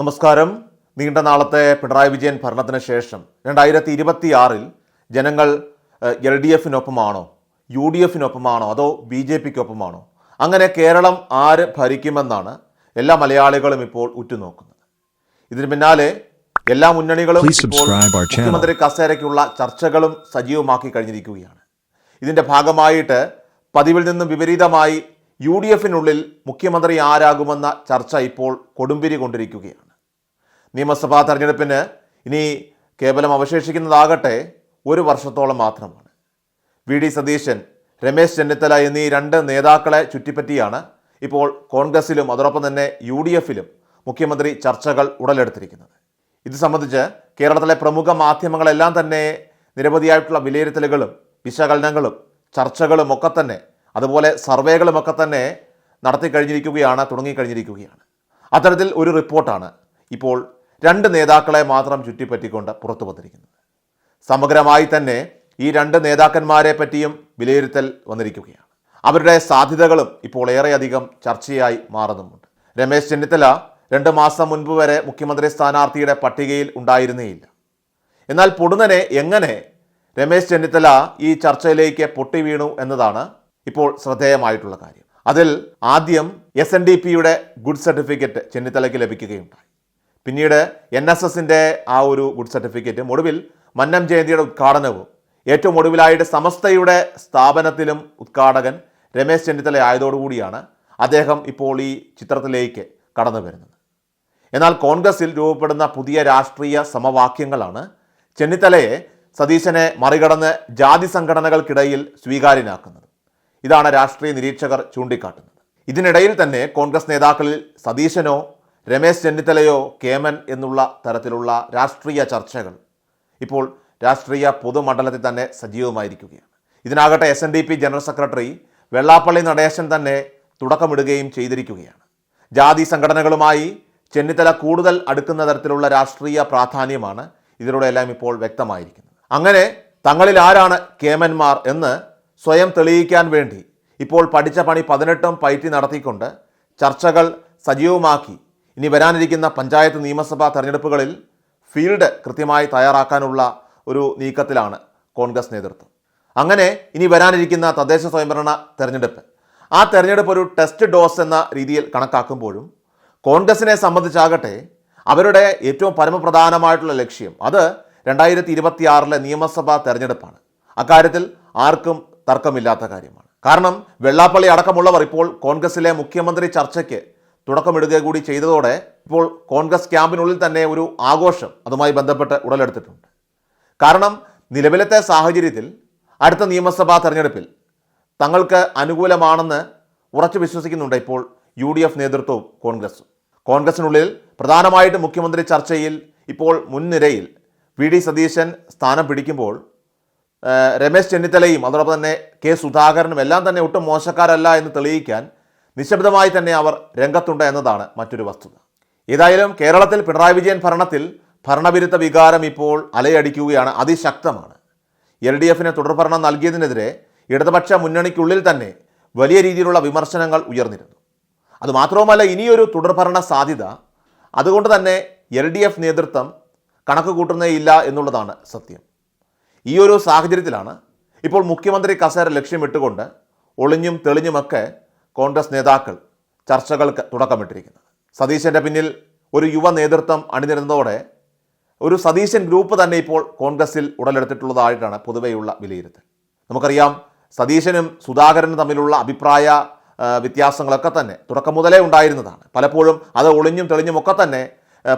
നമസ്കാരം. നീണ്ട നാളത്തെ പിണറായി വിജയൻ ഭരണത്തിന് ശേഷം രണ്ടായിരത്തി ഇരുപത്തി ആറിൽ ജനങ്ങൾ എൽ ഡി എഫിനൊപ്പമാണോ യു ഡി എഫിനൊപ്പമാണോ അതോ ബി ജെ പിക്കൊപ്പമാണോ? അങ്ങനെ കേരളം ആര് ഭരിക്കുമെന്നാണ് എല്ലാ മലയാളികളും ഇപ്പോൾ ഉറ്റുനോക്കുന്നത്. ഇതിന് പിന്നാലെ എല്ലാ മുന്നണികളും ഇപ്പോൾ മുഖ്യമന്ത്രി കസേരയ്ക്കുള്ള ചർച്ചകളും സജീവമാക്കി കഴിഞ്ഞിരിക്കുകയാണ്. ഇതിന്റെ ഭാഗമായിട്ട് പതിവിൽ നിന്നും വിപരീതമായി യു ഡി എഫിനുള്ളിൽ മുഖ്യമന്ത്രി ആരാകുമെന്ന ചർച്ച ഇപ്പോൾ കൊടുമ്പിരി കൊണ്ടിരിക്കുകയാണ്. നിയമസഭാ തെരഞ്ഞെടുപ്പിന് ഇനി കേവലം അവശേഷിക്കുന്നതാകട്ടെ ഒരു വർഷത്തോളം മാത്രമാണ്. വി ഡി സതീശൻ രമേശ് ചെന്നിത്തല എന്നീ രണ്ട് നേതാക്കളെ ചുറ്റിപ്പറ്റിയാണ് ഇപ്പോൾ കോൺഗ്രസിലും അതോടൊപ്പം തന്നെ യു ഡി എഫിലും മുഖ്യമന്ത്രി ചർച്ചകൾ ഉടലെടുത്തിരിക്കുന്നത്. ഇത് സംബന്ധിച്ച് കേരളത്തിലെ പ്രമുഖ മാധ്യമങ്ങളെല്ലാം തന്നെ നിരവധിയായിട്ടുള്ള വിലയിരുത്തലുകളും വിശകലനങ്ങളും ചർച്ചകളും ഒക്കെ തന്നെ അതുപോലെ സർവേകളുമൊക്കെ തന്നെ നടത്തി കഴിഞ്ഞിരിക്കുകയാണ് തുടങ്ങിക്കഴിഞ്ഞിരിക്കുകയാണ്. അത്തരത്തിൽ ഒരു റിപ്പോർട്ടാണ് ഇപ്പോൾ രണ്ട് നേതാക്കളെ മാത്രം ചുറ്റിപ്പറ്റിക്കൊണ്ട് പുറത്തു വന്നിരിക്കുന്നത്. സമഗ്രമായി തന്നെ ഈ രണ്ട് നേതാക്കന്മാരെ പറ്റിയും വിലയിരുത്തൽ വന്നിരിക്കുകയാണ്. അവരുടെ സാധ്യതകളും ഇപ്പോൾ ഏറെയധികം ചർച്ചയായി മാറുന്നുമുണ്ട്. രമേശ് ചെന്നിത്തല രണ്ട് മാസം മുൻപ് വരെ മുഖ്യമന്ത്രി സ്ഥാനാർത്ഥിയുടെ പട്ടികയിൽ ഉണ്ടായിരുന്നേയില്ല. എന്നാൽ പൊടുന്നനെ എങ്ങനെ രമേശ് ചെന്നിത്തല ഈ ചർച്ചയിലേക്ക് പൊട്ടി വീണു എന്നതാണ് ഇപ്പോൾ ശ്രദ്ധേയമായിട്ടുള്ള കാര്യം. അതിൽ ആദ്യം എസ് എൻ ഡി പിയുടെ ഗുഡ് സർട്ടിഫിക്കറ്റ് ചെന്നിത്തലയ്ക്ക് ലഭിക്കുകയുണ്ടായി. പിന്നീട് എൻ എസ് എസിന്റെ ആ ഒരു ഗുഡ് സർട്ടിഫിക്കറ്റും ഒടുവിൽ മന്നം ജയന്തിയുടെ ഉദ്ഘാടനവും ഏറ്റവും ഒടുവിലായിട്ട് സമസ്തയുടെ സ്ഥാപനത്തിലും ഉദ്ഘാടകൻ രമേശ് ചെന്നിത്തല ആയതോടുകൂടിയാണ് അദ്ദേഹം ഇപ്പോൾ ഈ ചിത്രത്തിലേക്ക് കടന്നു വരുന്നത്. എന്നാൽ കോൺഗ്രസിൽ രൂപപ്പെടുന്ന പുതിയ രാഷ്ട്രീയ സമവാക്യങ്ങളാണ് ചെന്നിത്തലയെ സതീശനെ മറികടന്ന് ജാതി സംഘടനകൾക്കിടയിൽ സ്വീകാര്യനാക്കുന്നത്. ഇതാണ് രാഷ്ട്രീയ നിരീക്ഷകർ ചൂണ്ടിക്കാട്ടുന്നത്. ഇതിനിടയിൽ തന്നെ കോൺഗ്രസ് നേതാക്കളിൽ സതീശനോ രമേശ് ചെന്നിത്തലയോ കേമൻ എന്നുള്ള തരത്തിലുള്ള രാഷ്ട്രീയ ചർച്ചകൾ ഇപ്പോൾ രാഷ്ട്രീയ പൊതുമണ്ഡലത്തിൽ തന്നെ സജീവമായിരിക്കുകയാണ്. ഇതിനാകട്ടെ S N D P general secretary Vellappally Natesan തന്നെ തുടക്കമിടുകയും ചെയ്തിരിക്കുകയാണ്. ജാതി സംഘടനകളുമായി ചെന്നിത്തല കൂടുതൽ അടുക്കുന്ന തരത്തിലുള്ള രാഷ്ട്രീയ പ്രാധാന്യമാണ് ഇതിലൂടെയെല്ലാം ഇപ്പോൾ വ്യക്തമായിരിക്കുന്നത്. അങ്ങനെ തങ്ങളിൽ ആരാണ് കേമന്മാർ എന്ന് സ്വയം തെളിയിക്കാൻ വേണ്ടി ഇപ്പോൾ പഠിച്ച പണി പതിനെട്ടും പയറ്റി നടത്തിക്കൊണ്ട് ചർച്ചകൾ സജീവമാക്കി. ഇനി വരാനിരിക്കുന്ന പഞ്ചായത്ത് നിയമസഭാ തെരഞ്ഞെടുപ്പുകളിൽ ഫീൽഡ് കൃത്യമായി തയ്യാറാക്കാനുള്ള ഒരു നീക്കത്തിലാണ് കോൺഗ്രസ് നേതൃത്വം. അങ്ങനെ ഇനി വരാനിരിക്കുന്ന തദ്ദേശ സ്വയംഭരണ തെരഞ്ഞെടുപ്പ്. ആ തെരഞ്ഞെടുപ്പ് ഒരു ടെസ്റ്റ് ഡോസ് എന്ന രീതിയിൽ കണക്കാക്കുമ്പോഴും കോൺഗ്രസിനെ സംബന്ധിച്ചാകട്ടെ അവരുടെ ഏറ്റവും പരമപ്രധാനമായിട്ടുള്ള ലക്ഷ്യം അത് രണ്ടായിരത്തി ഇരുപത്തിയാറിലെ നിയമസഭാ തെരഞ്ഞെടുപ്പാണ്. അക്കാര്യത്തിൽ ആർക്കും തർക്കമില്ലാത്ത കാര്യമാണ്. കാരണം വെള്ളാപ്പള്ളി അടക്കമുള്ളവർ ഇപ്പോൾ കോൺഗ്രസിലെ മുഖ്യമന്ത്രി ചർച്ചയ്ക്ക് തുടക്കമിടുക കൂടി ചെയ്തതോടെ ഇപ്പോൾ കോൺഗ്രസ് ക്യാമ്പിനുള്ളിൽ തന്നെ ഒരു ആഘോഷം അതുമായി ബന്ധപ്പെട്ട് ഉടലെടുത്തിട്ടുണ്ട്. കാരണം നിലവിലത്തെ സാഹചര്യത്തിൽ അടുത്ത നിയമസഭാ തെരഞ്ഞെടുപ്പിൽ തങ്ങൾക്ക് അനുകൂലമാണെന്ന് ഉറച്ചു വിശ്വസിക്കുന്നുണ്ട് ഇപ്പോൾ യു ഡി എഫ് നേതൃത്വവും കോൺഗ്രസും. കോൺഗ്രസിനുള്ളിൽ പ്രധാനമായിട്ടും മുഖ്യമന്ത്രി ചർച്ചയിൽ ഇപ്പോൾ മുൻനിരയിൽ വി ഡി സതീശൻ സ്ഥാനം പിടിക്കുമ്പോൾ രമേശ് ചെന്നിത്തലയും അതോടൊപ്പം തന്നെ കെ സുധാകരനും എല്ലാം തന്നെ ഒട്ടും മോശക്കാരല്ല എന്ന് തെളിയിക്കാൻ നിശബ്ദമായി തന്നെ അവർ രംഗത്തുണ്ട് എന്നതാണ് മറ്റൊരു വസ്തുത. ഏതായാലും കേരളത്തിൽ പിണറായി വിജയൻ ഭരണത്തിൽ ഭരണവിരുദ്ധ വികാരം ഇപ്പോൾ അലയടിക്കുകയാണ്. അതിശക്തമാണ്. എൽ ഡി എഫിന് തുടർഭരണം നൽകിയതിനെതിരെ ഇടതുപക്ഷ മുന്നണിക്കുള്ളിൽ തന്നെ വലിയ രീതിയിലുള്ള വിമർശനങ്ങൾ ഉയർന്നിരുന്നു. അതുമാത്രവുമല്ല ഇനിയൊരു തുടർഭരണ സാധ്യത. അതുകൊണ്ട് തന്നെ എൽ ഡി എഫ് നേതൃത്വം കണക്ക് കൂട്ടുന്നേയില്ല എന്നുള്ളതാണ് സത്യം. ഈ ഒരു സാഹചര്യത്തിലാണ് ഇപ്പോൾ മുഖ്യമന്ത്രി കസേര ലക്ഷ്യമിട്ടുകൊണ്ട് ഒളിഞ്ഞും തെളിഞ്ഞുമൊക്കെ കോൺഗ്രസ് നേതാക്കൾ ചർച്ചകൾക്ക് തുടക്കമിട്ടിരിക്കുന്നത്. സതീശന്റെ പിന്നിൽ ഒരു യുവ നേതൃത്വം അണിനിരുന്നതോടെ ഒരു സതീശൻ ഗ്രൂപ്പ് തന്നെ ഇപ്പോൾ കോൺഗ്രസിൽ ഉടലെടുത്തിട്ടുള്ളതായിട്ടാണ് പൊതുവെയുള്ള വിലയിരുത്തൽ. നമുക്കറിയാം സതീശനും സുധാകരനും തമ്മിലുള്ള അഭിപ്രായ വ്യത്യാസങ്ങളൊക്കെ തന്നെ തുടക്കം മുതലേ ഉണ്ടായിരുന്നതാണ്. പലപ്പോഴും അത് ഒളിഞ്ഞും തെളിഞ്ഞുമൊക്കെ തന്നെ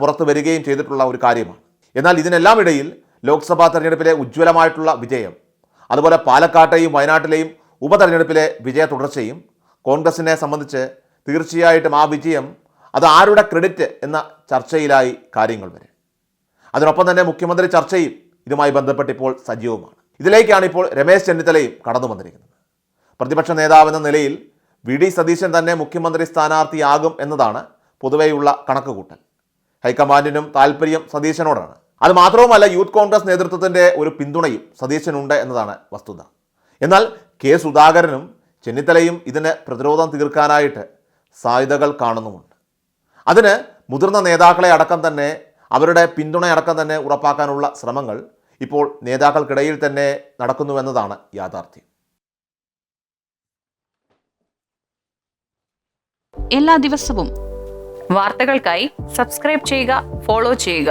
പുറത്തു വരികയും ചെയ്തിട്ടുള്ള ഒരു കാര്യമാണ്. എന്നാൽ ഇതിനെല്ലാം ഇടയിൽ ലോക്സഭാ തെരഞ്ഞെടുപ്പിലെ ഉജ്ജ്വലമായിട്ടുള്ള വിജയം. അതുപോലെ പാലക്കാട്ടെയും വയനാട്ടിലെയും ഉപതെരഞ്ഞെടുപ്പിലെ വിജയ തുടർച്ചയും കോൺഗ്രസിനെ സംബന്ധിച്ച് തീർച്ചയായിട്ടും ആ വിജയം അത് ആരുടെ ക്രെഡിറ്റ് എന്ന ചർച്ചയിലായി കാര്യങ്ങൾ വരെ. അതിനൊപ്പം തന്നെ മുഖ്യമന്ത്രി ചർച്ചയും ഇതുമായി ബന്ധപ്പെട്ട് ഇപ്പോൾ സജീവമാണ്. ഇതിലേക്കാണ് ഇപ്പോൾ രമേശ് ചെന്നിത്തലയും കടന്നു വന്നിരിക്കുന്നത്. പ്രതിപക്ഷ നേതാവെന്ന നിലയിൽ വി ഡി സതീശൻ തന്നെ മുഖ്യമന്ത്രി സ്ഥാനാർത്ഥിയാകും എന്നതാണ് പൊതുവെയുള്ള കണക്കുകൂട്ടൽ. ഹൈക്കമാൻഡിനും താല്പര്യം സതീശനോടാണ്. അത് മാത്രവുമല്ല യൂത്ത് കോൺഗ്രസ് നേതൃത്വത്തിന്റെ ഒരു പിന്തുണയും സതീശനുണ്ട് എന്നതാണ് വസ്തുത. എന്നാൽ കെ സുധാകരനും ചെന്നിത്തലയും ഇതിന് പ്രതിരോധം തീർക്കാനായിട്ട് സാധ്യതകൾ കാണുന്നുമുണ്ട്. അതിന് മുതിർന്ന നേതാക്കളെ അടക്കം തന്നെ അവരുടെ പിന്തുണയടക്കം തന്നെ ഉറപ്പാക്കാനുള്ള ശ്രമങ്ങൾ ഇപ്പോൾ നേതാക്കൾക്കിടയിൽ തന്നെ നടക്കുന്നുവെന്നതാണ് യാഥാർത്ഥ്യം. എല്ലാ ദിവസവും വാർത്തകൾക്കായി സബ്സ്ക്രൈബ് ചെയ്യുക ഫോളോ ചെയ്യുക.